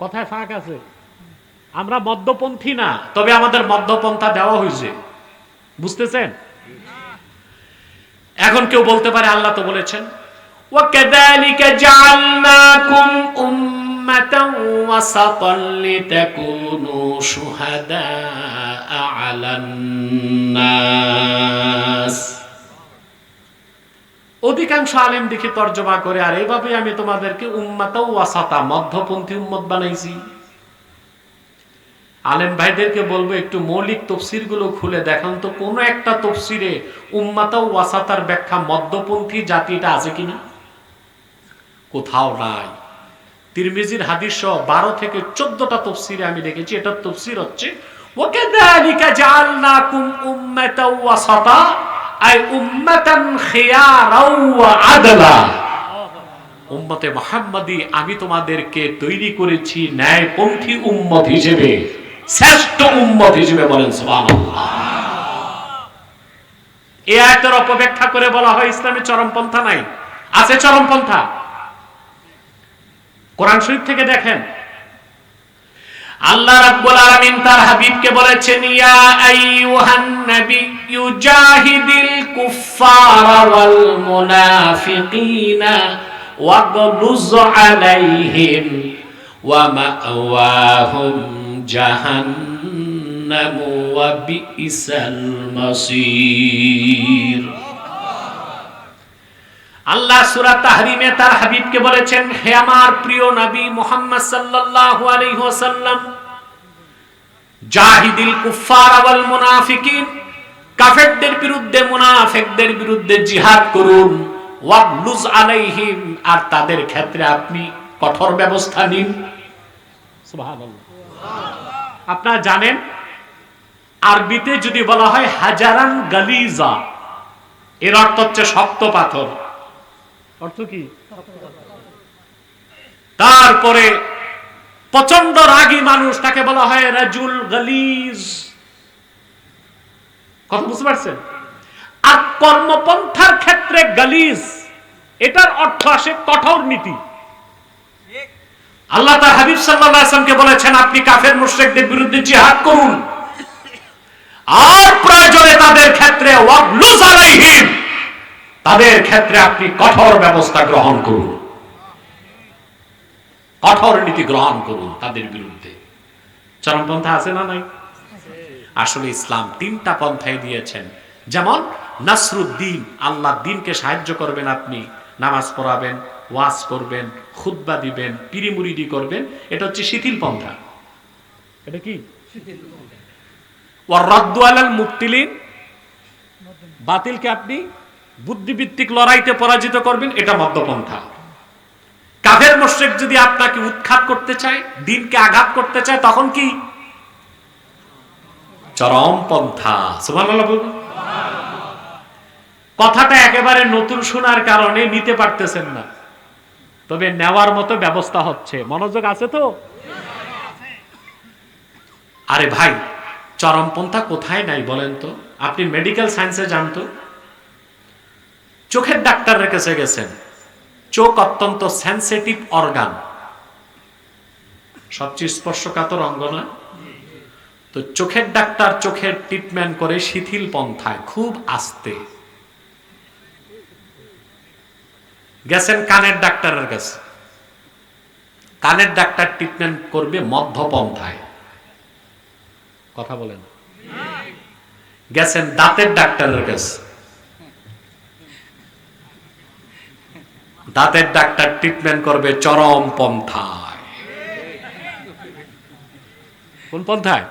কথায় ফাঁক আছে আমরা মদ্যপন্থী না তবে আমাদের মদ্যপন্থা দেওয়া হয়েছে বুঝতেছেন এখন কেউ বলতে পারে আল্লাহ তো বলেছেন وكذلك جعلناكم أمة وسطا لتكونوا شهداء على الناس অধিকাংশ আলেম দেখি তর্জমা করে, আর এভাবে আমি তোমাদেরকে উম্মাতা ওয়াসাতা, মধ্যপন্থী উম্মত বানাইছি। আলেম ভাইদেরকে বলব, একটু মৌলিক তফসিরগুলো খুলে দেখান তো, কোন একটা তফসিরে উম্মাতা ওয়াসাতার ব্যাখ্যা মধ্যপন্থী জাতিটা আছে কিনা? কোথাও নাই। তিরমিজির হাদিস সহ বারো থেকে চোদ্দটা তফসিরে আমি দেখেছি, এটার তফসির হচ্ছে, ওয়াকাযালিকা জাআলনাকুম উম্মাতাও ওয়াসাতা আই উম্মাতান খিয়ারাও আদলা। উম্মতে মুহাম্মাদি, আমি তোমাদেরকে তৈরি করেছি ন্যায়পন্থী উম্মত হিসেবে, শ্রেষ্ঠ উম্মত হিসেবে বলেন সুবহানাল্লাহ। এই আয়াতের অপব্যাখ্যা করে বলা হয় ইসলামে চরমপন্থা নাই। আছে চরমপন্থা। কোরআন শরীফ থেকে দেখেন আল্লাহ রাব্বুল আলামিন তার হাবিবকে বলেছেন, ইয়া আইয়ুহান নাবিয়্যু জাহিদিল কুফফারা ওয়াল মুনাফিকিনা ওয়াগলুজ আলাইহিম ওয়া মাওয়াহুম জাহান্নাম ওয়া বিইসাল মাসীর। আল্লাহ সূরা তাহরিমে তার হাবিবকে বলেছেন, হে আমার প্রিয় নবী মুহাম্মদ সাল্লাল্লাহু আলাইহি ওয়াসাল্লাম, জাহিদিল কুফফার ওয়াল মুনাফিকিন, কাফেরদের বিরুদ্ধে, মুনাফিকদের বিরুদ্ধে জিহাদ করুন ওয়াগলুজ আলাইহিম, আর তাদের ক্ষেত্রে আপনি কঠোর ব্যবস্থা নিন। সুবহানাল্লাহ। আপনারা জানেন, আরবিতে যদি বলা হয় হাজারান গালিজা, এর অর্থ হচ্ছে শক্ত পাথর। অর্থ কি? তারপরে প্রচণ্ড রাগী মানুষ, তাকে বলা হয় রাজুল গালিজ। কথা বুঝতে পারছেন? আর কর্মপন্থার ক্ষেত্রে গালিজ, এটার অর্থ আসে কঠোর নীতি। আল্লাহ তার হাবিব আলাইহি বলেছেন, আপনি কাফের মুশরিকদের বিরুদ্ধে জিহাদ করুন। আর প্রয়োজনে তাদের ক্ষেত্রে তাদের ক্ষেত্রে আপনি কঠোর ব্যবস্থা গ্রহণ করুন। কঠোর নীতি গ্রহণ করুন তাদের বিরুদ্ধে। চরমপন্থা আছে না নাই? আসলে ইসলাম তিনটা পন্থায় দিয়েছেন। যেমন, নাসরুদ্দিন, আল্লাহ দিনকে সাহায্য করবেন আপনি। নামাজ পড়াবেন, ওয়াজ করবেন, খুতবা দিবেন, পিরিমুরিদি করবেন। এটা হচ্ছে শিথিল পন্থা। এটা কি? ওয়ার রদ্দু আলাল মুক্তিলিন বাতিলকে আপনি বুদ্ধিভিত্তিক লড়াইতে পরাজিত করবেন, এটা মধ্যপন্থা কাফের মোশেক যদি আপনাকে উৎখাত করতে চায়, দিনকে আঘাত করতে চায়, তখন কি? চরম পন্থা। কথাটা একেবারে নতুন শোনার কারণে নিতে পারতেছেন না। তবে নেওয়ার মতো ব্যবস্থা হচ্ছে। মনোযোগ আছে তো? আরে ভাই চরমপন্থা কোথায় নাই বলেন তো? আপনি মেডিকেল সায়েন্সে জানতো চোখের ডাক্তারের কাছে গেছেন। চোখ অত্যন্ত সেন্সিটিভ অর্গান সবচেয়ে স্পর্শকাতর অঙ্গ না? তো চোখের ডাক্তার চোখের ট্রিটমেন্ট করে শিথিল পন্থায়, খুব আস্তে। গেছেন কানের ডাক্তারের কাছে। কানের ডাক্তার ট্রিটমেন্ট করবে মধ্যপন্থায় কথা বলেন। গেছেন দাঁতের ডাক্তারের কাছে। দাঁতের ডাক্তার ট্রিটমেন্ট করবে চরম পন্থায়। কোন পন্থায়?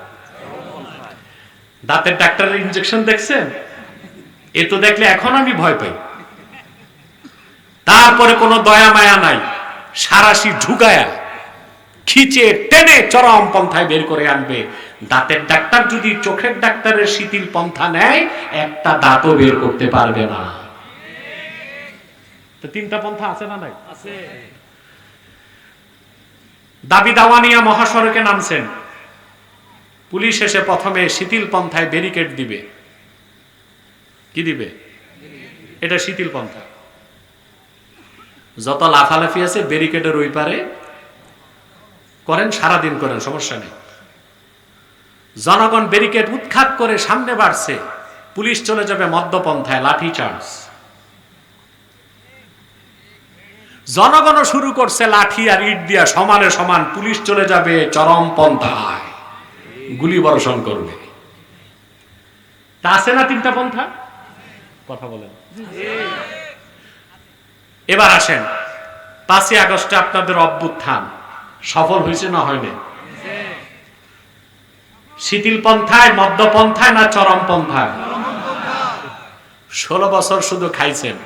দাঁতের ডাক্তারের ইনজেকশন দেখছেন? এ তো দেখলে এখন আমি ভয় পাই। তারপরে কোনো দয়া মায়া নাই, সারাশি ঢুকায়া খিচে টেনে চরম পন্থায় বের করে আনবে। দাঁতের ডাক্তার যদি চোখের ডাক্তারের শিথিল পন্থা নেয়, একটা দাঁতও বের করতে পারবে না। তো তিনটা পন্থা আছে না নাই? আছে। দাবি দাওয়ানিয়া মহাসড়কে নামছেন। পুলিশ এসে প্রথমে শিথিল পন্থায় ব্যারিকেড দিবে। কি দিবে? এটা শিথিল পন্থা। যত লাফালাফি আছে ব্যারিকেডের ওই পারে করেন সারাদিন করেন সমস্যা নেই। জনগণ ব্যারিকেড উৎখাত করে সামনে বাড়ছে। পুলিশ চলে যাবে মদ্যপন্থায় লাঠি চার্জ। জনগণও শুরু করছে লাঠি আর ইট দিয়া সমানে সমান পুলিশ চলে যাবে চরম পন্থায়। গুলি বর্ষণ করবে। তা আছে না তিনটা পন্থা? কথা বলেন। এবার আসেন, পাঁচই আগস্টে আপনাদের অভ্যুত্থান। সফল হয়েছে না হয়নি? শিথিল পন্থায়, মদ্যপন্থায় না চরম পন্থায়? ষোলো বছর শুধু খাইছেন।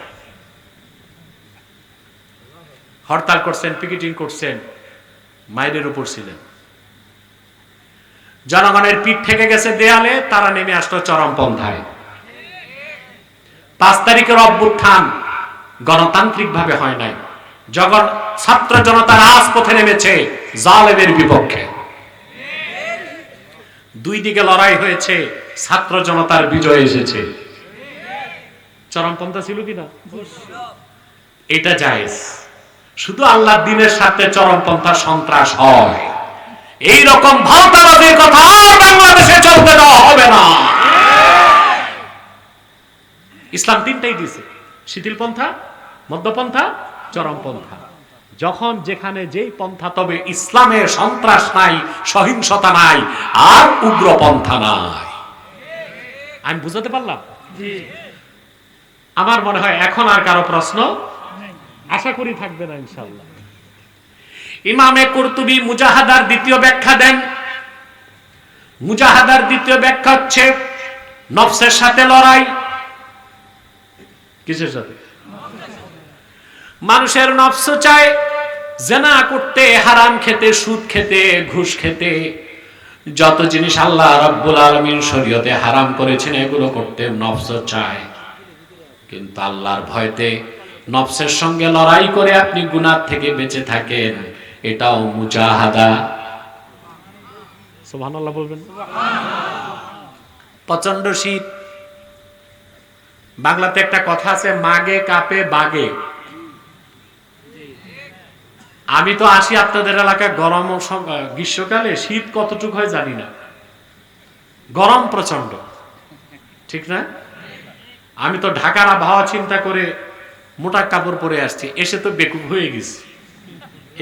হরতাল করছেন, পিকেটিং করছেন মাইনের উপর ছিলেন। জনগণের পিঠ থেকে গেছে দেয়ালে, তারা নেমে আসলো চরম পন্থায় পাঁচ তারিখের অভ্যুত্থান গণতান্ত্রিক ভাবে হয় নাই। যখন ছাত্র জনতা রাজপথে নেমেছে জালেমের বিপক্ষে। দুই দিকে লড়াই হয়েছে, ছাত্র জনতার বিজয় এসেছে। চরমপন্থা ছিল কিনা? এটা জায়েজ। শুধু আল্লাহ দিনের সাথে চরমপন্থা সন্ত্রাস হয়। এই রকম ভাওতাবাদের কথা আর বাংলাদেশে চলতে দেওয়া হবে না। ইসলাম তিনটাই দিছে শিথিল পন্থা মধ্যপন্থা চরমপন্থা। যখন যেখানে যেই পন্থা তবে ইসলামের সন্ত্রাস নাই সহিংসতা নাই আর উগ্রপন্থা নাই। আমি বুঝাতে পারলাম? আমার মনে হয় এখন আর কারও প্রশ্ন আশা করি থাকবে না ইনশাল্লাহ ইমামে কুরতুবি মুজাহাদার দ্বিতীয় ব্যাখ্যা দেন। মুজাহাদার দ্বিতীয় ব্যাখ্যা হচ্ছে নফসের সাথে লড়াই। কিসের সাথে? মানুষের নফস চায় জেনা করতে, হারাম খেতে, সুদ খেতে, ঘুষ খেতে। যত জিনিস আল্লাহ রাব্বুল আলামিন শরীয়তে হারাম করেছেন, এগুলো করতে নফস চায়। কিন্তু আল্লাহর ভয়তে নফসের সঙ্গে লড়াই করে আপনি গুনার থেকে বেঁচে থাকেন। এটাও মুজাহাদা। সুবহানাল্লাহ বলবেন। প্রচণ্ড শীত। বাংলাতে একটা কথা আছে মাগে কাপে বাগে। আমি তো আসি আপনাদের এলাকায় গরম গ্রীষ্মকালে শীত কতটুক হয় জানি না। গরম প্রচণ্ড ঠিক না? আমি তো ঢাকার আবহাওয়া চিন্তা করে মোটা কাপড় পরে আসছি, এসে তো বেকুব হয়ে গেছি।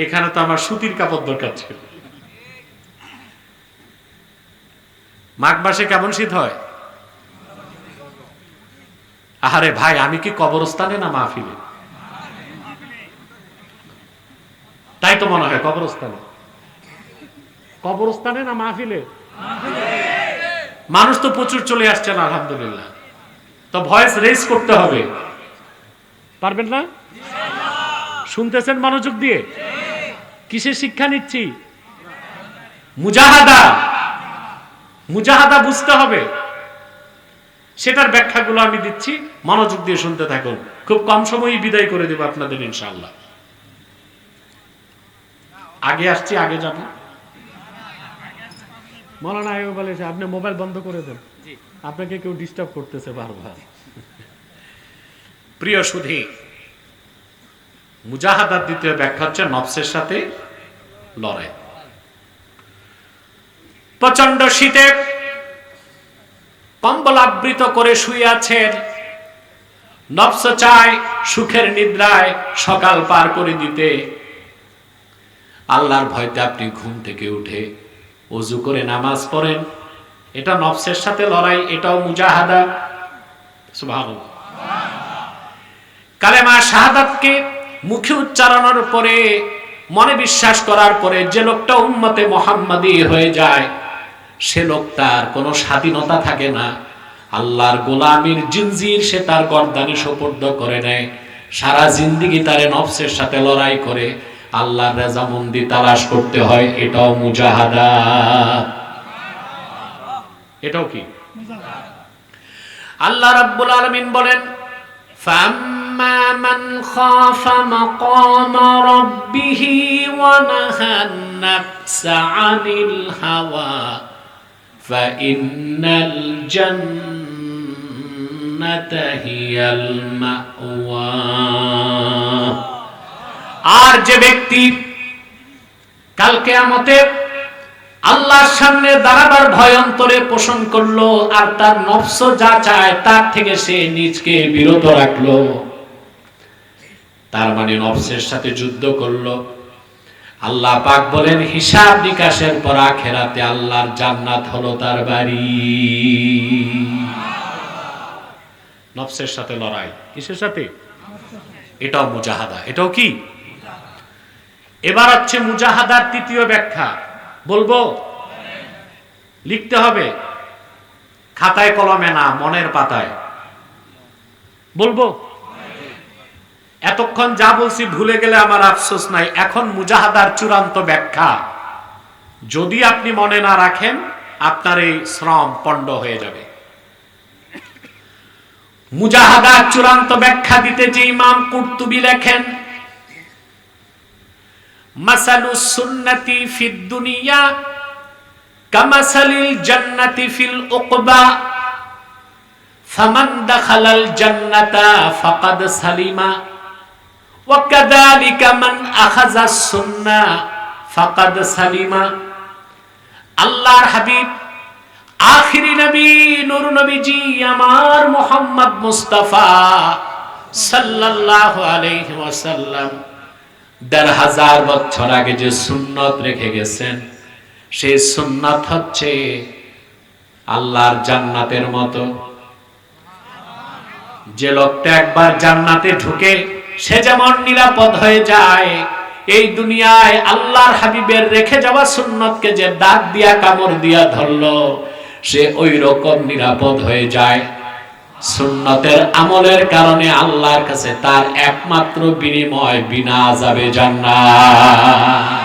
এখানে তো আমার সুতির কাপড় দরকার ছিল। মাঘ মাসে কেমন শীত হয়? আহারে ভাই, আমি কি কবরস্থানে না মাহফিলে? তাই তো মনে হয়, কবরস্থানে। কবরস্থানে না মাহফিলে? মানুষ তো প্রচুর চলে আসছেন, আলহামদুলিল্লাহ। তো ভয়েস রেজ করতে হবে। পারবেন না? শুনতেছেন মনোযোগ দিয়ে? কিসের শিক্ষা নিচ্ছি? মুজাহাদা। মুজাহাদা বুঝতে হবে। সেটার ব্যাখ্যাগুলো আমি দিচ্ছি। মনোযোগ দিয়ে শুনতে থাকুন। খুব কম সময়ই বিদায় করে দেব আপনাদের ইনশাআল্লাহ। আগে আসছি আগে যাব। মৌলানা আয়ুব বলেছে আপনি মোবাইল বন্ধ করে দেন। আপনাকে কেউ ডিস্টার্ব করতেছে বারবার। প্রিয় সুধী মুজাহাদার দ্বিতীয় ব্যাখ্যা হচ্ছে নফসের সাথে লড়াই। প্রচণ্ড শীতে কম্বল আবৃত করে শুয়ে আছেন। নফস চায় সুখের নিদ্রায় সকাল পার করে দিতে। আল্লাহর ভয়তে আপনি ঘুম থেকে উঠে অজু করে নামাজ পড়েন। এটা নফসের সাথে লড়াই, এটাও মুজাহাদা। সুবহানাল্লাহ। কালেমা শাহাদাতকে মুখে উচ্চারণের পরে মনে বিশ্বাস করার পরে যে লোকটা উম্মতে মোহাম্মদী হয়ে যায় সে লোকটার কোনো স্বাধীনতা থাকে না। আল্লাহর গোলামির জিনজির সে তার গর্দানে সোপর্দ করে নেয়। সারা জিন্দিগি তারে নফসের সাথে লড়াই করে। আল্লাহর রেজামন্দি তালাশ করতে হয় এটাও মুজাহাদা। এটাও কি? আল্লাহ রাব্বুল আলামিন বলেন فأما من خاف مقام ربه ونهى النفس عن الهوى فإن الجنة هي المأوى আর যে ব্যক্তি কালকে আমতে আল্লাহর সামনে দাঁড়াবার ভয় অন্তরে পোষণ করলো আর তার নফস যা চায় তার থেকে সে নিজকে বিরত রাখলো তার মানে নফসের সাথে যুদ্ধ করল। আল্লাহ পাক বলেন, হিসাব নিকাশের পর আখেরাতে আল্লাহর জান্নাত হলো তার বাড়ি। নফসের সাথে লড়াই, কিসের সাথে? এটাও মুজাহাদা। এটাও কি? এবার হচ্ছে মুজাহাদার তৃতীয় ব্যাখ্যা। বলব? লিখতে হবে। খাতায় কলমে না, মনের পাতায়। বলব? এতক্ষণ যা বলছি ভুলে গেলে আমার আফসোস নাই। এখন মুজাহাদার চূড়ান্ত ব্যাখ্যা। যদি আপনি মনে না রাখেন, আপনার এই শ্রম পণ্ড হয়ে যাবে। মুজাহাদার চূড়ান্ত ব্যাখ্যা দিতে যে ইমাম কুর্তুবি লেখেন, মাসালু সুন্নতি ফিদ দুনিয়া, কামাসালিল জান্নাতি ফিল উকবা দাখালাল জান্নাতা ফাকাদ সালিমা। وكذلك من أخذ السنة فقد سلم আল্লাহর হাবিব আখিরি নবী নূর নবীজি আমার মোহাম্মদ মুস্তাফা সাল্লাল্লাহু আলাইহি ওয়াসাল্লাম দেড় হাজার বছর আগে যে সুন্নত রেখে গেছেন সেই সুন্নত হচ্ছে আল্লাহর জান্নাতের মতো যে লোকটা একবার জান্নাতে ঢুকে সে যেমন নিরাপদ হয়ে যায়, এই দুনিয়ায় আল্লাহর হাবিবের রেখে যাওয়া সুন্নতকে যে দাগ দিয়া, কামড় দিয়া ধরলো, সে ওই রকম নিরাপদ হয়ে যায়। সুন্নতের আমলের কারণে আল্লাহর কাছে তার একমাত্র বিনিময় বিনা যাবে জান্নাত।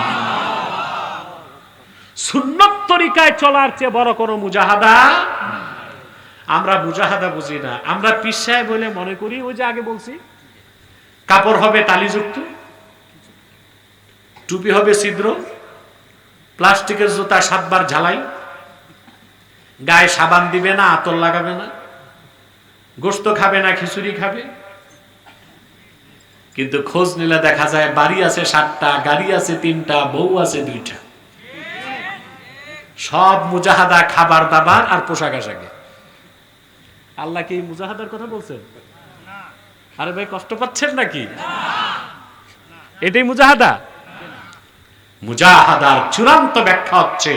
সুন্নত তরিকায় চলার চেয়ে বড় কোনো মুজাহাদা? আমরা মুজাহাদা বুঝি না। আমরা পিসায় বলে মনে করি, ওই যে আগে বলছি কাপড় হবে তালিযুক্ত, টুপি হবে ছিদ্র, প্লাস্টিকের জুতা সাতবার ঝালাই, গায়ে সাবান দিবে না, আতর লাগাবে না, গোস্ত খাবে না, খিচুড়ি খাবে। কিন্তু খোঁজ নিলে দেখা যায় বাড়ি আছে সাতটা, গাড়ি আছে তিনটা, বউ আছে দুইটা। সব মুজাহাদা খাবার দাবার আর পোশাক আশাকে। আল্লাহ কি মুজাহাদার কথা বলছেন? আরে ভাই, কষ্ট পাচ্ছেন নাকি? এটাই মুজাহাদা? মুজাহাদার চূড়ান্ত ব্যাখ্যা হচ্ছে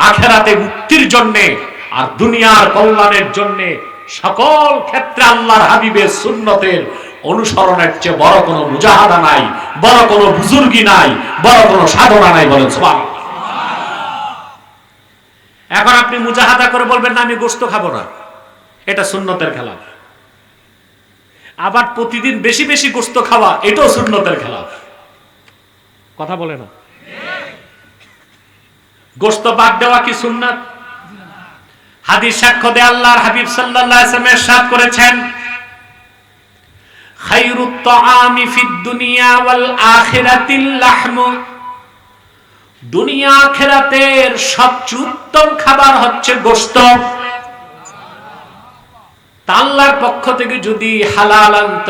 আখেরাতে মুক্তির জন্যে আর দুনিয়ার কল্যাণের জন্যে সকল ক্ষেত্রে আল্লাহর হাবিবের সুন্নতের অনুসরণের চেয়ে বড় কোনো মুজাহাদা নাই, বড় কোনো বুজুর্গি নাই, বড় কোনো সাধনা নাই বলেন সুবহানাল্লাহ। এখন আপনি মুজাহাদা করে বলবেন, না, আমি গোস্ত খাব না। এটা সুন্নতের খেলা। আবার প্রতিদিন বেশি বেশি গোস্ত খাওয়া, এটাও সুন্নতের খেলা। কথা বলে না? গোস্ত বাদ দেওয়া কি সুন্নাত? হাদিস সাক্ষ্য দে আল্লাহর হাবিব সাল্লাল্লাহু আলাইহি ওয়াসাল্লাম ইরশাদ করেছেন দুনিয়া সবচেয়ে উত্তম খাবার হচ্ছে গোশত। আল্লাহর পক্ষ থেকে যদি হালালান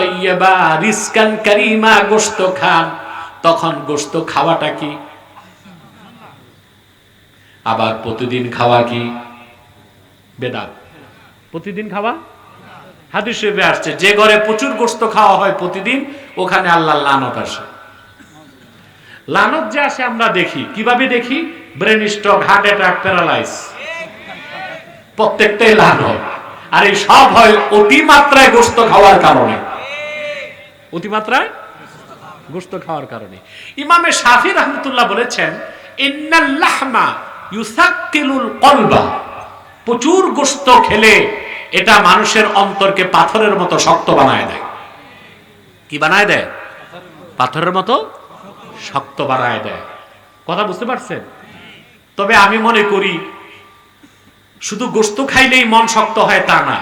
কারিমা গোশত খান, তখন গোশত খাওয়াটা কি? আবার প্রতিদিন খাওয়া কি? বেদাত। প্রতিদিন খাওয়া? হাদিস শরীফে আসছে, যে ঘরে প্রচুর গোস্ত খাওয়া হয় প্রতিদিন, ওখানে আল্লাহ লানত আসে। লানত যে আসে আমরা দেখি। কীভাবে দেখি? Brain stroke heart attack paralyse প্রত্যেকটাই লানত আর এই সব হয় অতিমাত্রায় গোস্ত খাওয়ার কারণে। অতিমাত্রায় গোস্ত খাওয়ার কারণে। ইমামে শাফি রহমতুল্লাহ বলেছেন, ইন্নাল লাহমা ইউসাক্কিলুল কলবা। প্রচুর গোস্ত খেলে এটা মানুষের অন্তরকে পাথরের মতো শক্ত বানায় দেয়। কি বানায় দেয়? পাথরের মতো শক্ত বানায় দেয়। কথা বুঝতে পারছেন? তবে আমি মনে করি, শুধু গোস্ত খাইলেই মন শক্ত হয় তা না।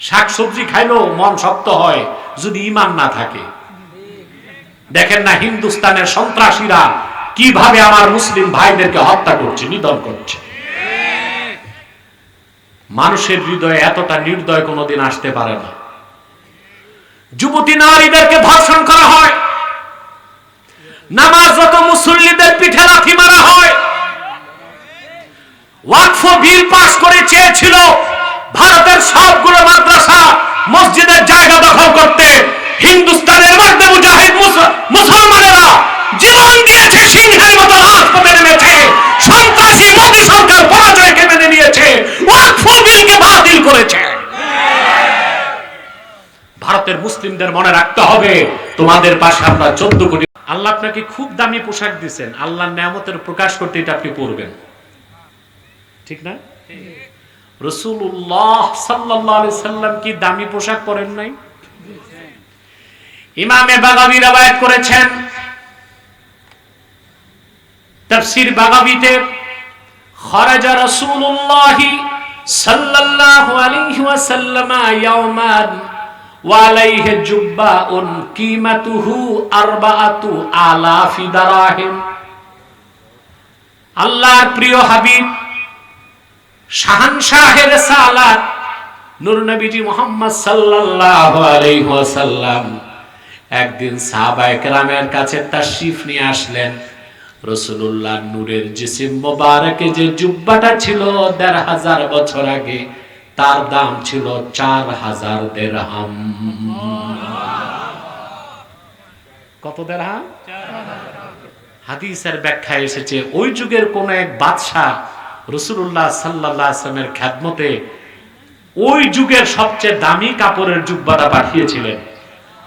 শাক সবজি খাইলেও মন শক্ত হয় যদি ইমান না থাকে। দেখেন না হিন্দুস্তানের সন্ত্রাসীরা কীভাবে আমার মুসলিম ভাইদেরকে হত্যা করছে, নিধন করছে। মানুষের হৃদয়ে এতটা নির্দয় কোনোদিন আসতে পারে না। যুবতী নারীদেরকে ধর্ষণ করা হয়। নামাজ যত মুসল্লিদের পিঠে লাথি মারা হয়। ওয়াকফ বিল পাস করে চেয়েছিল ভারতের সবগুলো মাদ্রাসা মসজিদের জায়গা দখল করতে। হিন্দুস্তানের মধ্যে মুজাহিদ মুসলমানেরা জীবন দিয়েছে সিংহের মতো রাজপথে নেমেছে? সন্ত্রাসী মোদী সরকার পরাজয়কে মেনে নিয়েছে বিলকে বাতিল করেছে। ভারতের মুসলিমদের মনে রাখতে হবে, তোমাদের পাশে আমরা চোদ্দ কোটি আল্লাহ আপনাকে খুব দামি পোশাক দিচ্ছেন আল্লাহর নিয়ামতের প্রকাশ করতে এটা আপনি পরবেন। ঠিক না? রসুল্লাহ সাল্লাহ সাল্লাম কি দামি পোশাক পরেন নাই? ইমামে বাগাবি রাবায়াত করেছেন। তাফসীর বাগাবিতে খরাজা রাসূলুল্লাহি সাল্লাল্লাহু আলাইহি ওয়াসাল্লাম ইয়াওমান ওয়ালাইহি জুব্বাউন কিমাতুহু আরবাআতু আলাফি দারাহিম। আল্লাহর প্রিয় হাবিব শাহানশাহের সালাত নূর নবীজি মোহাম্মদ সাল্লাল্লাহু আলাইহি ওয়াসাল্লাম একদিন সাহাবায়ে কেরামের কাছে তাশরিফ নিয়ে আসলেন। রসুল্লাহ নূরের জিসিম মোবারকে যে জুব্বাটা ছিল দেড় হাজার বছর আগে, তার দাম ছিল চার হাজার দেড়হাম। কত দেড়হাম? হাদিসের ব্যাখ্যা এসেছে, ওই যুগের কোন এক বাদশাহ রসুল্লাহ সাল্লাহ আসলামের খ্যাতমতে ওই যুগের সবচেয়ে দামি কাপড়ের জুব্বাটা পাঠিয়েছিলেন।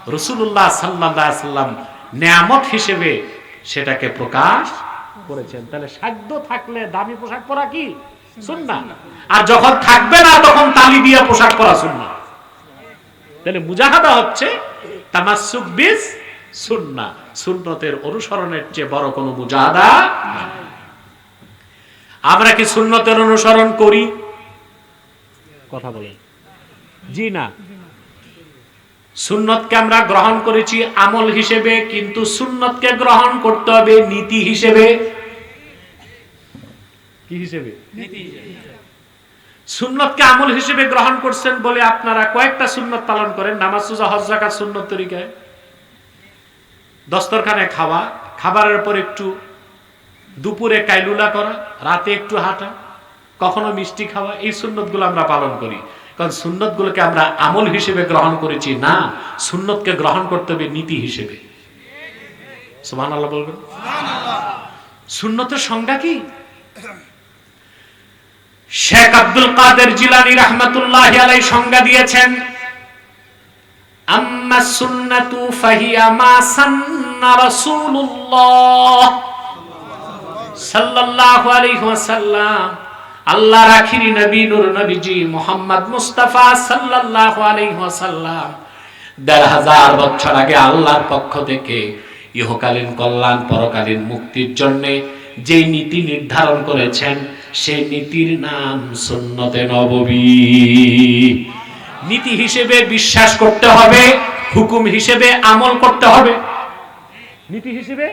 রসুল্লাহ সাল্লাহ সাল্লাম নিয়ামত হিসেবে সেটাকে প্রকাশ করেছেন। তাহলে সাধ্য থাকলে দামি পোশাক পরা কি? সুন্না আর যখন থাকবে না, তখন তালি দিয়ে পোশাক পরা সুন্না তাহলে মুজাহাদা হচ্ছে তামাসুক বিস সুন্না সুন্নতের অনুসরণের চেয়ে বড় কোনো মুজাহাদা আমরা কি সুন্নতের অনুসরণ করি? কথা বলেন। জি না। সুন্নতকে আমরা গ্রহণ করেছি আমল হিসেবে কিন্তু সুন্নতকে গ্রহণ করতে হবে নীতি হিসেবে। কি হিসেবে? সুন্নতকে আমল হিসেবে গ্রহণ করছেন বলে আপনারা কয়েকটা সুন্নত পালন করেন। নামাজ সুজা হজ জাকাত সুন্নত তরিকায়। দস্তরখানে খাওয়া খাবারের পর একটু দুপুরে কাইলুলা করা রাতে একটু হাঁটা কখনো মিষ্টি খাওয়া এই সুন্নতগুলো আমরা পালন করি। কারণ সুন্নতগুলোকে আমরা আমল হিসেবে গ্রহণ করেছি না সুন্নতকে গ্রহণ করতে হবে নীতি হিসেবে। সুবহান আল্লাহ বলবেন সুন্নতের সংজ্ঞা কি? শেখ আব্দুল কাদের জিলানি রহমতুল্লাহ আলাই সংজ্ঞা দিয়েছেন আম্মা সুন্নাতু ফাহিয়া মা সান্না রাসূলুল্লাহ সাল্লাল্লাহু আলাইহি ওয়াসাল্লাম। আল্লাহর আখিরি নবী, নূর নবীজি মুহাম্মদ মুস্তাফা সাল্লাল্লাহু আলাইহি ওয়াসাল্লাম। দেড় হাজার বছর আগে আল্লাহর পক্ষ থেকে ইহকালীন কল্যাণ পরকালীন মুক্তির জন্য যে নীতি নির্ধারণ করেছেন সেই নীতির নাম সুন্নতে নববী। নীতি হিসেবে বিশ্বাস করতে হবে, হুকুম হিসেবে আমল করতে হবে। নীতি হিসেবে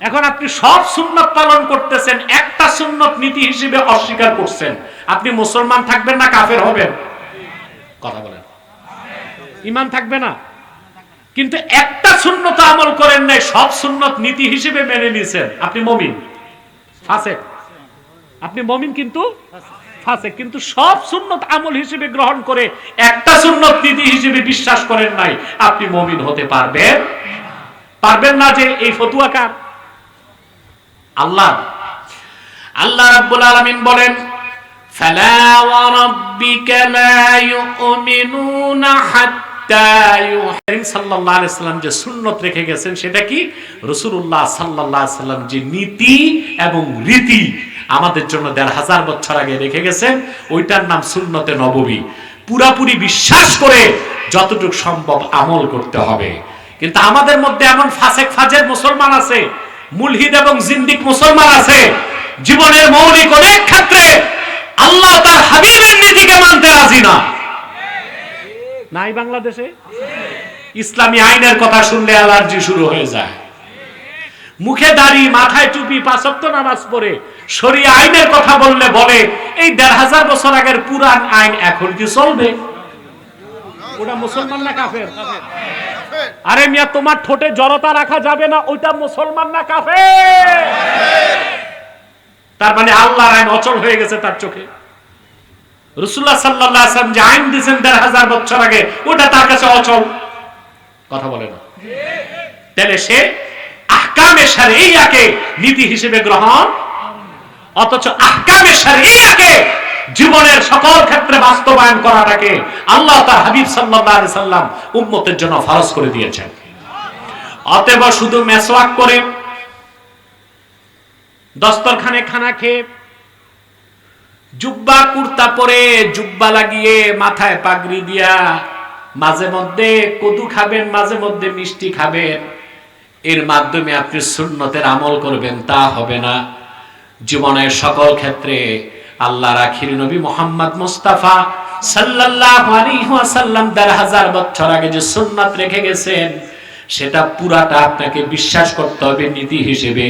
এখন আপনি সব সুন্নত পালন করতেছেন, একটা সুন্নত নীতি হিসেবে অস্বীকার করছেন। আপনি মুসলমান থাকবেন না, কাফের হবেন? কথা বলেন। ইমান থাকবে না? কিন্তু একটা সুন্নত আমল করেন নাই, সব সুন্নত নীতি হিসেবে মেনে নিয়েছেন। আপনি মমিন? ফাসেক। আপনি মমিন কিন্তু? ফাসেক। কিন্তু সব সুন্নত আমল হিসেবে গ্রহণ করে একটা সুন্নত নীতি হিসেবে বিশ্বাস করেন নাই। আপনি মমিন হতে পারবেন? পারবেন না যে এই ফতুয়া কার? আল্লাহ। আল্লাহ রাব্বুল আলামিন বলেন, ফালা ওয়া রাব্বিকা ইউমিনুনা হাত্তা সাল্লাল্লাহু আলাইহি সাল্লাম যে সুন্নত রেখে গেছেন, সেটা কি? রাসূলুল্লাহ সাল্লাল্লাহু আলাইহি সাল্লাম যে নীতি এবং রীতি আমাদের জন্য দেড় হাজার বছর আগে রেখে গেছেন, ওইটার নাম সুন্নতে নববী। পুরাপুরি বিশ্বাস করে যতটুকু সম্ভব আমল করতে হবে। কিন্তু আমাদের মধ্যে এমন ফাসেক ফাজের মুসলমান আছে মুলহিদ এবং জিন্দিক মুসলমান আছে। জীবনের মৌলিক অনেক ক্ষেত্রে আল্লাহ তার হাবিবের নীতিকে মানতে রাজি না। নাই বাংলাদেশে? ইসলামী আইনের কথা শুনলে অ্যালার্জি শুরু হয়ে যায়। মুখে দাড়ি মাথায় টুপি পাঁচক্ত নামাজ পড়ে শরীয় আইনের কথা বললে বলে এই দেড় হাজার বছর আগের পুরান আইন এখন কি চলবে? ওটা মুসলমান না কাফের? আরে মিয়া তোমার ঠোঁটে জড়তা রাখা যাবে না ওইটা মুসলমান না কাফের? তার মানে আল্লাহর আইন অচল হয়ে গেছে তার চোখে। রসুল্লাহ সাল্লাহ আসলাম যে আইন দিয়েছেন দেড় হাজার বছর আগে ওটা তার কাছে অচল। কথা বলে না। তাহলে সে আহকামে সারিয়াকে নীতি হিসেবে গ্রহণ অথচ আহকামে সারিয়াকে জীবনের সকল ক্ষেত্রে বাস্তবায়ন করাটাকে আল্লাহ তার হাবিব আলাইহি সাল্লাম উম্মতের জন্য ফরজ করে দিয়েছেন। অতএব শুধু মেসওয়াক করে, দস্তরখানে খানা খেয়ে, জুব্বা, কুর্তা পরে জুব্বা লাগিয়ে মাথায় পাগড়ি দিয়া মাঝে মধ্যে কদু খাবেন, মাঝে মধ্যে মিষ্টি খাবেন, এর মাধ্যমে আপনি সুন্নতের আমল করবেন, তা হবে না। জীবনের সকল ক্ষেত্রে আল্লাহ রাখির নবী মোহাম্মদ মুস্তাফা সাল্লাল্লাহু আলাইহি ওয়াসাল্লাম দেড় হাজার বছর আগে যে সুন্নাত রেখে গেছেন, সেটা পুরাটা আপনাকে বিশ্বাস করতে হবে, নীতি হিসেবে।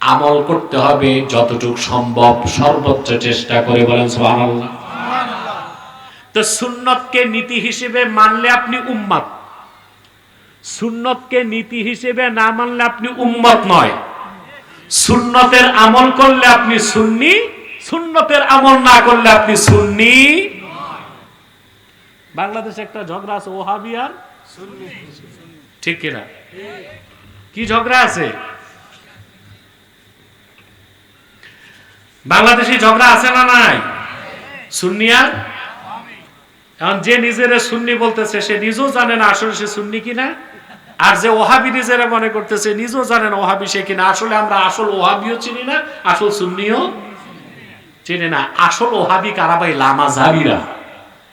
আমল করতে হবে যতটুক সম্ভব, সর্বোচ্চ চেষ্টা করে বলেন সুবহানাল্লাহ। তো সুন্নতকে নীতি হিসেবে মানলে আপনি উম্মত সুন্নতকে নীতি হিসেবে না মানলে আপনি উম্মত নয়। সুন্নতের আমল করলে আপনি সুন্নি, সুন্নতের আমল না করলে আপনি সুন্নি বাংলাদেশে একটা ঝগড়া আছে, ওহাবি আর ঠিক কিনা? কি ঝগড়া আছে? বাংলাদেশি ঝগড়া আছে না নাই? সুন্নি আর? এখন যে নিজের সুন্নি বলতেছে, সে নিজেও জানে না আসলে সে সুন্নি কিনা? আর যে ওহাবি নিজেরা মনে করতেছে নিজেও জানেন ওহাবি সে কিনা। আসলে আমরা আসল ওহাবিও চিনি না আসল সুন্নিও চিনি না। আসল ওহাবি কারা ভাই? লামা জাবিরা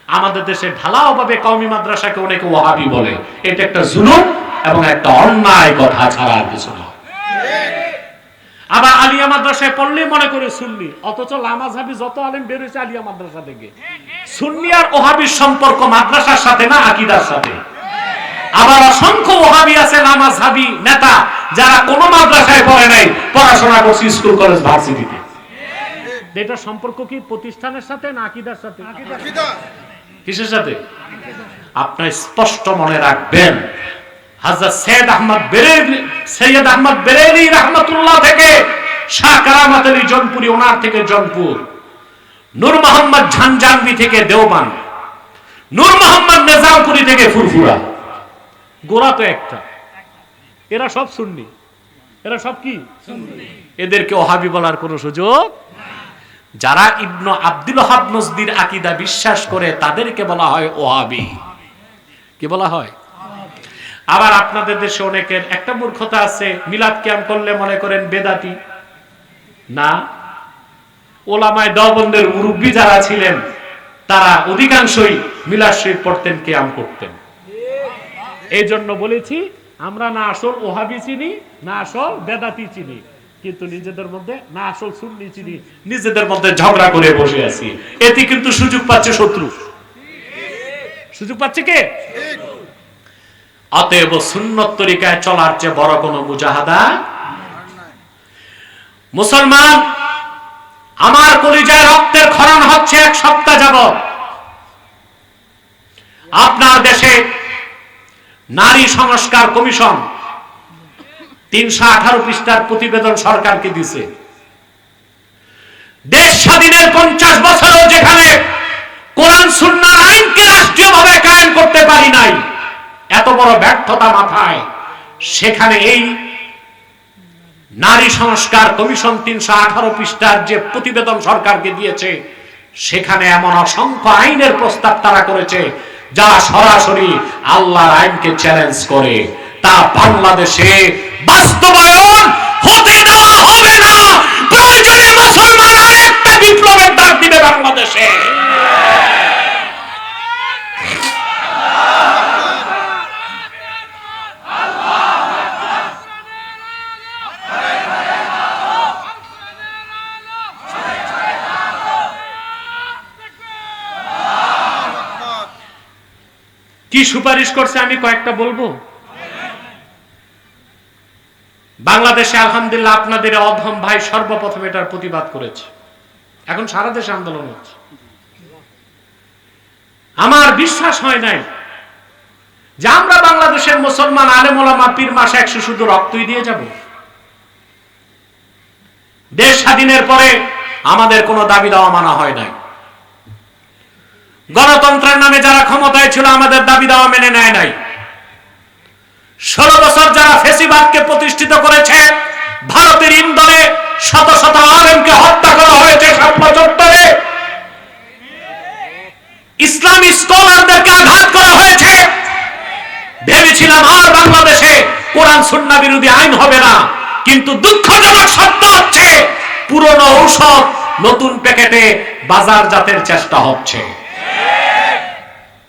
আমাদের দেশে ঢালাও ভাবে কওমি মাদ্রাসাকে অনেকে ওহাবি বলে। এটা একটা জুলুম এবং একটা অন্যায় কথা ছাড়া আর কিছু না। আবার আলিয়া মাদ্রাসায় পড়লে মনে করে সুন্নি অথচ লামাজহাবি যত আলেম বেরোয়েছে আলিয়া মাদ্রাসা থেকে। সুন্নি আর ওহাবির সম্পর্ক মাদ্রাসার সাথে না আকিদার সাথে? আবার অসংখ্য ওহাবি আছে লামাজহাবি নেতা যারা কোনো মাদ্রাসায় পড়ে নাই পড়াশোনা করছে স্কুল কলেজ ভার্সিটিতে। এটা সম্পর্ক কি প্রতিষ্ঠানের সাথে না আকিদার সাথে? কিসের সাথে? আপনার স্পষ্ট মনে রাখবেন হাজরত সৈয়দ আহমদ বেরেলি সৈয়দ আহমদ বেরেলি রহমতুল্লাহ থেকে শাহ কারামাত আলী জনপুরি ওনার থেকে জনপুর। নূর মোহাম্মদ ঝানজানবি থেকে দেওবান নূর মোহাম্মদ নেজামপুরি থেকে ফুরফুরা। গোড়া তো একটা। এরা সব সুন্নি। এরা সব কি? এদেরকে ওহাবি বলার কোনো সুযোগ যারা ইবনু আব্দুল হাব নজদির আকিদা বিশ্বাস করে তাদেরকে বলা হয় ওহাবি। কি বলা হয়? আবার আপনাদের দেশে অনেকের একটা মূর্খতা আছে মিলাদ ক্যাম্প করলে মনে করেন বেদাতি। না। ওলামায় দবন্দের মুরব্বী যারা ছিলেন তারা অধিকাংশই মিলাদ শরীফ পড়তেন ক্যাম্প করতেন। এই জন্য বলেছি, আমরা না আসল ওহাবি চিনি, না আসল বেদাতি চিনি। কিন্তু নিজেদের মধ্যে না আসল সুন্নি চিনি। নিজেদের মধ্যে ঝগড়া করে বসে আছি। এতে কিন্তু সুযোগ পাচ্ছে শত্রু। সুযোগ পাচ্ছে কে? অতএব সুন্নত তরিকায় চলার চেয়ে বড় কোনো মুজাহাদা মুসলমান, আমার কলিজায় রক্তের খরণ হচ্ছে এক সপ্তাহ যাবত আপনার দেশে নারী সংস্কার কমিশন তিনশো আঠারো পৃষ্ঠার প্রতিবেদন সরকারকে দিছে দেশ স্বাধীনের পঞ্চাশ বছরেও যেখানে কোরআন, সুন্নার আইনকে রাষ্ট্রীয়ভাবে কায়েম করতে পারি নাই, এত বড় ব্যর্থতা মাথায় সেখানে এই নারী সংস্কার কমিশন তিনশো আঠারো পৃষ্ঠার যে প্রতিবেদন সরকারকে দিয়েছে, সেখানে এমন অসংখ্য আইনের প্রস্তাব তারা করেছে। যা সরাসরি আল্লাহর আইনকে চ্যালেঞ্জ করে, তা বাংলাদেশে বাস্তবায়ন হতে দেওয়া হবে না। প্রয়োজনে মুসলমান বিপ্লবের ডাক দিবে বাংলাদেশে। কি সুপারিশ করছে আমি কয়েকটা বলব? বাংলাদেশে আলহামদুলিল্লাহ আপনাদের অধম ভাই সর্বপ্রথম এটার প্রতিবাদ করেছে। এখন সারা দেশে আন্দোলন হচ্ছে। আমার বিশ্বাস হয় নাই যে আমরা বাংলাদেশের মুসলমান আলেমোলামা পীর মাসে একশো শুধু রক্তই দিয়ে যাব। দেশ স্বাধীনের পরে আমাদের কোনো দাবি দেওয়া মানা হয় নাই। গণতন্ত্রের নামে যারা ক্ষমতায় ছিল, আমাদের দাবি দেওয়া মেনে নেয় নাই। ষোলো বছর যারা ফেসিবাদকে প্রতিষ্ঠিত করেছে, ভারতের ইন্দোরে শত শত আলেমকে হত্যা করা হয়েছে চত্বরে ইসলামী স্কলারদেরকে আঘাত করা হয়েছে। ভেবেছিলাম আর বাংলাদেশে কোরআন সুন্না বিরোধী আইন হবে না, কিন্তু দুঃখজনক সত্য হচ্ছে, পুরনো ঔষধ নতুন প্যাকেটে বাজারজাতের চেষ্টা হচ্ছে।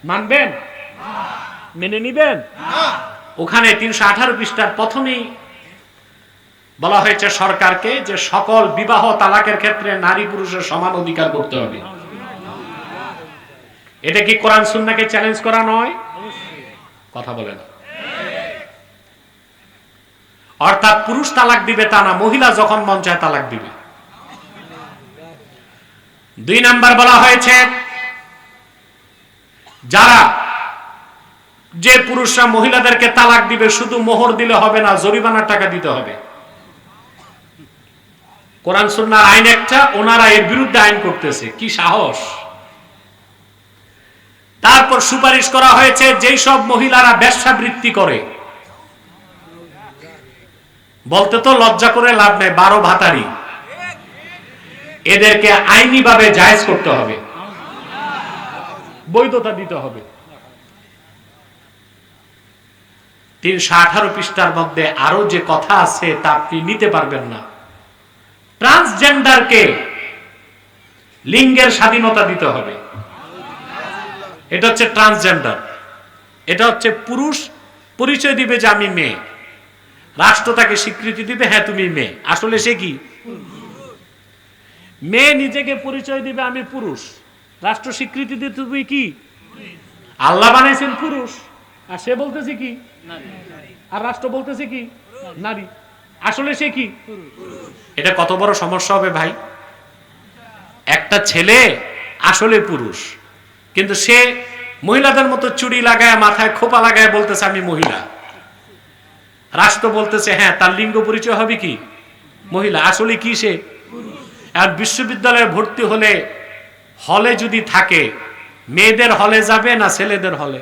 মানবেন? মেনে নিবেন? ওখানে তিনশো আঠারো পৃষ্ঠার প্রথমেই বলা হয়েছে সরকারকে যে সকল বিবাহ তালাকের ক্ষেত্রে নারী পুরুষের সমান অধিকার করতে হবে। এটা কি কোরআন সুন্নাকে চ্যালেঞ্জ করা নয়? কথা বলে না অর্থাৎ পুরুষ তালাক দিবে তা না মহিলা যখন মন চায় তালাক দিবে। দুই নাম্বার বলা হয়েছে যারা যে পুরুষরা মহিলাদেরকে তালাক দিবে, শুধু মোহর দিলে হবে না, জরিমানার টাকা দিতে হবে। কোরআন, সুন্নার আইন একটা, ওনারা এর বিরুদ্ধে আইন করতেছে। কি সাহস? তারপর সুপারিশ করা হয়েছে, যেই সব মহিলারা ব্যবসা বৃত্তি করে, বলতে তো লজ্জা করে লাভ নেই, বারো ভাতারি। এদেরকে আইনি ভাবে জায়েজ করতে হবে। বৈধতা দিতে হবে। তিনশো আঠারো পৃষ্ঠার মধ্যে আরও যে কথা আছে তা আপনি নিতে পারবেন না। ট্রান্সজেন্ডারকে লিঙ্গের স্বাধীনতা দিতে হবে। এটা হচ্ছে ট্রান্সজেন্ডার। এটা হচ্ছে পুরুষ, পরিচয় দিবে যে আমি মেয়ে। রাষ্ট্র তাকে স্বীকৃতি দিবে হ্যাঁ তুমি মেয়ে। আসলে সে কি? মেয়ে নিজেকে পরিচয় দিবে, আমি পুরুষ। রাষ্ট্র স্বীকৃতি দিতে তুমি কি? আল্লাহ বানাইছেন পুরুষ। আর সে বলতেছে কি? আর রাষ্ট্র বলতেছে কি? নারী। আসলে সে কি? এটা কত বড় সমস্যা হবে ভাই? একটা ছেলে আসলে পুরুষ কিন্তু সে মহিলাদের মতো চুড়ি লাগায় মাথায় খোপা লাগায় বলতেছে আমি মহিলা। রাষ্ট্র বলতেছে হ্যাঁ তার লিঙ্গ পরিচয় হবে কি? মহিলা। আসলে কি সে? আর বিশ্ববিদ্যালয়ে ভর্তি হলে হলে যদি থাকে মেয়েদের হলে যাবে না ছেলেদের হলে?